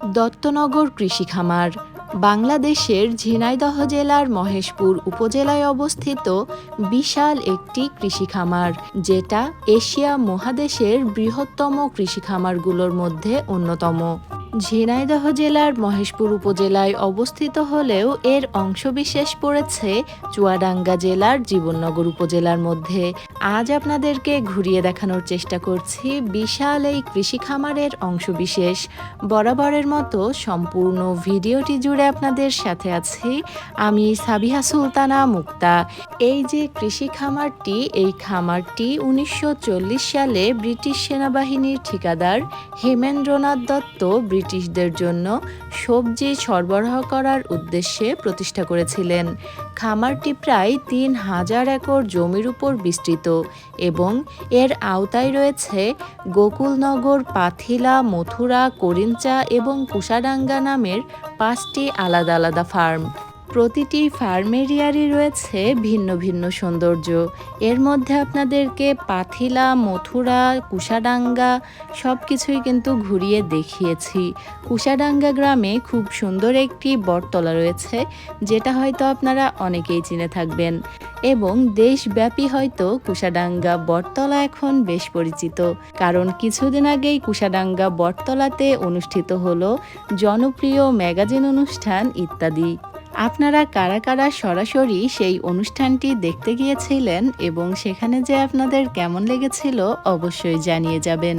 দত্তনগর কৃষি খামার, বাংলাদেশের ঝিনাইদহ জেলার মহেশপুর উপজেলায় অবস্থিত বিশাল একটি কৃষি খামার, যেটা এশিয়া মহাদেশের বৃহত্তম কৃষি খামারগুলোর মধ্যে অন্যতম। ঝিনাইদহ জেলার মহেশপুর উপজেলায় অবস্থিত হলেও এর অংশবিশেষ পড়েছে চুয়াডাঙ্গা জেলার জীবননগর উপজেলার মধ্যে। আজ আপনাদেরকে ঘুরিয়ে দেখানোর চেষ্টা করছি বিশাল এই কৃষি খামারের অংশবিশেষ। বরাবরের মতো সম্পূর্ণ ভিডিওটি জুড়ে আপনাদের সাথে আছি আমি সাবিহা সুলতানা মুক্তা। এই যে কৃষি খামারটি, এই খামারটি উনিশশো চল্লিশ সালে ব্রিটিশ সেনাবাহিনীর ঠিকাদার হেমেন্দ্রনাথ দত্ত ব্রিটিশদের জন্য সবজি সরবরাহ করার উদ্দেশ্যে প্রতিষ্ঠা করেছিলেন। খামারটি প্রায় তিন হাজার একর জমির উপর বিস্তৃত এবং এর আওতায় রয়েছে গোকুলনগর, পাথিলা, মথুরা করিঞ্চা এবং কুষাডাঙ্গা নামের পাঁচটি আলাদা আলাদা ফার্ম। প্রতিটি ফার্ম এরিয়ারই রয়েছে ভিন্ন ভিন্ন সৌন্দর্য। এর মধ্যে আপনাদেরকে পাথিলা, মথুরা কুষাডাঙ্গা সব কিছুই কিন্তু ঘুরিয়ে দেখিয়েছি। কুষাডাঙ্গা গ্রামে খুব সুন্দর একটি বটতলা রয়েছে, যেটা হয়তো আপনারা অনেকেই চিনে থাকবেন। এবং দেশব্যাপী হয়তো কুষাডাঙ্গা বটতলা এখন বেশ পরিচিত। কারণ কিছুদিন আগেই কুষাডাঙ্গা বটতলাতে অনুষ্ঠিত হলো জনপ্রিয় ম্যাগাজিন অনুষ্ঠান ইত্যাদি। আপনারা কারা কারা সরাসরি সেই অনুষ্ঠানটি দেখতে গিয়েছিলেন এবং সেখানে যে আপনাদের কেমন লেগেছিল অবশ্যই জানিয়ে যাবেন।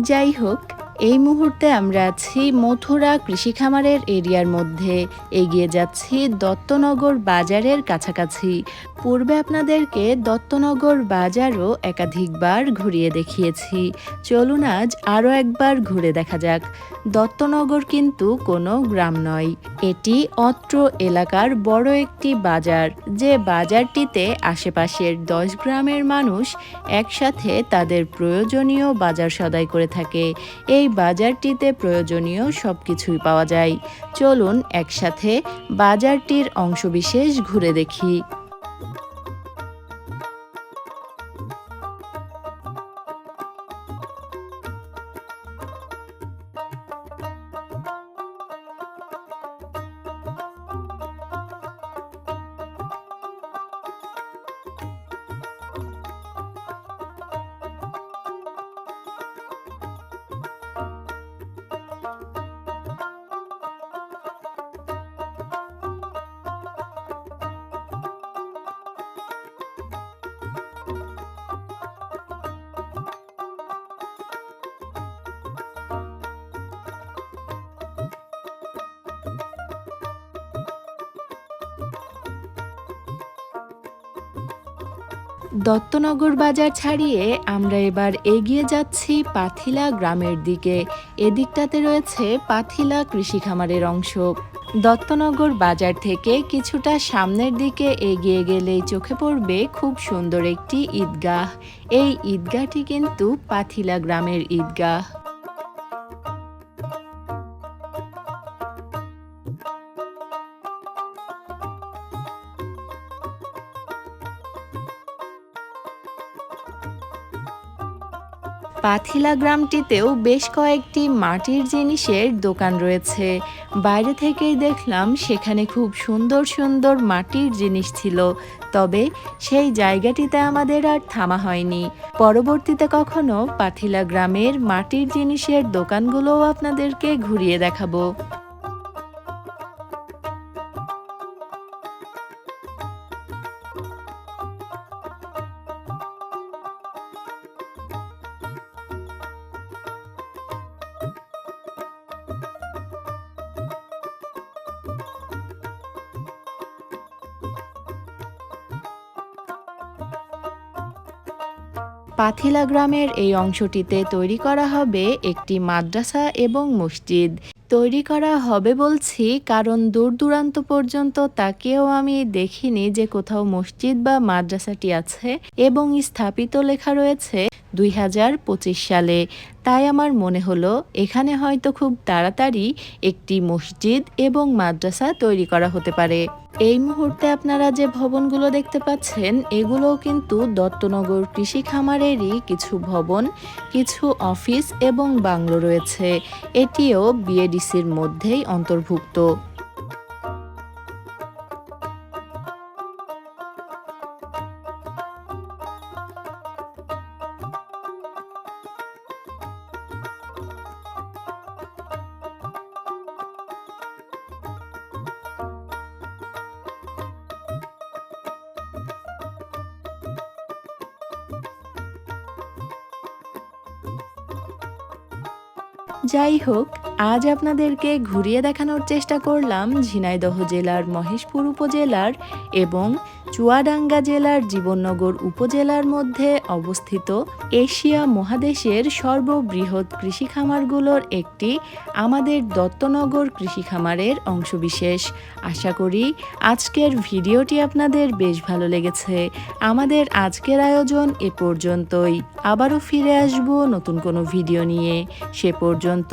যাই হোক এই মুহূর্তে আমরা আছি মথুরা কৃষি খামারের এরিয়ার মধ্যে। এগিয়ে যাচ্ছি দত্তনগর বাজারের কাছাকাছি। পূর্বে আপনাদেরকে দত্তনগর বাজারও একাধিকবার ঘুরিয়ে দেখিয়েছি। চলুন আজ আরও একবার ঘুরে দেখা যাক। দত্তনগর কিন্তু কোনো গ্রাম নয়। এটি অত্র এলাকার বড় একটি বাজার। যে বাজারটিতে আশেপাশের দশ গ্রামের মানুষ একসাথে তাদের প্রয়োজনীয় বাজার সদাই করে থাকে। এই বাজারটিতে প্রয়োজনীয় সব কিছুই পাওয়া যায়। চলুন একসাথে বাজারটির অংশবিশেষ ঘুরে দেখি। দত্তনগর বাজার ছাড়িয়ে আমরা এবার এগিয়ে যাচ্ছি পাথিলা গ্রামের দিকে। এদিকটাতে রয়েছে পাথিলা কৃষি খামারের অংশ। দত্তনগর বাজার থেকে কিছুটা সামনের দিকে এগিয়ে গেলেই চোখে পড়বে খুব সুন্দর একটি ঈদগাহ। এই ঈদগাহটি কিন্তু পাথিলা গ্রামের ঈদগাহ। পাথিলা গ্রামটিতেও বেশ কয়েকটি মাটির জিনিসের দোকান রয়েছে। বাইরে থেকেই দেখলাম সেখানে খুব সুন্দর সুন্দর মাটির জিনিস ছিল। তবে সেই জায়গাটিতে আমাদের আর থামা হয়নি। পরবর্তীতে কখনো পাথিলা গ্রামের মাটির জিনিসের দোকানগুলোও আপনাদেরকে ঘুরিয়ে দেখাবো। পাথিলা গ্রামের এই অংশটিতে তৈরি করা হবে একটি মাদ্রাসা এবং মসজিদ। তৈরি করা হবে বলছি কারণ দূর দূরান্ত পর্যন্ত তাকেও আমি দেখিনি যে কোথাও মসজিদ বা মাদ্রাসাটি আছে এবং স্থাপিত লেখা রয়েছে দুই হাজার পঁচিশ সালে। তাই আমার মনে হলো, এখানে হয়তো খুব তাড়াতাড়ি একটি মসজিদ এবং মাদ্রাসা তৈরি করা হতে পারে। এই মুহূর্তে আপনারা যে ভবনগুলো দেখতে পাচ্ছেন, এগুলোও কিন্তু দত্তনগর কৃষি খামারেরই কিছু ভবন, কিছু অফিস এবং বাংলো রয়েছে। এটিও বিএডি এডিসির মধ্যেই অন্তর্ভুক্ত। যাই হোক আজ আপনাদেরকে ঘুরিয়ে দেখানোর চেষ্টা করলাম ঝিনাইদহ জেলার মহেশপুর উপজেলার এবং চুয়াডাঙ্গা জেলার জীবননগর উপজেলার মধ্যে অবস্থিত এশিয়া মহাদেশের সর্ববৃহৎ কৃষি খামারগুলোর একটি আমাদের দত্তনগর কৃষি খামারের অংশবিশেষ। আশা করি আজকের ভিডিওটি আপনাদের বেশ ভালো লেগেছে। আমাদের আজকের আয়োজন এ পর্যন্তই। আবারও ফিরে আসব নতুন কোনো ভিডিও নিয়ে। সে পর্যন্ত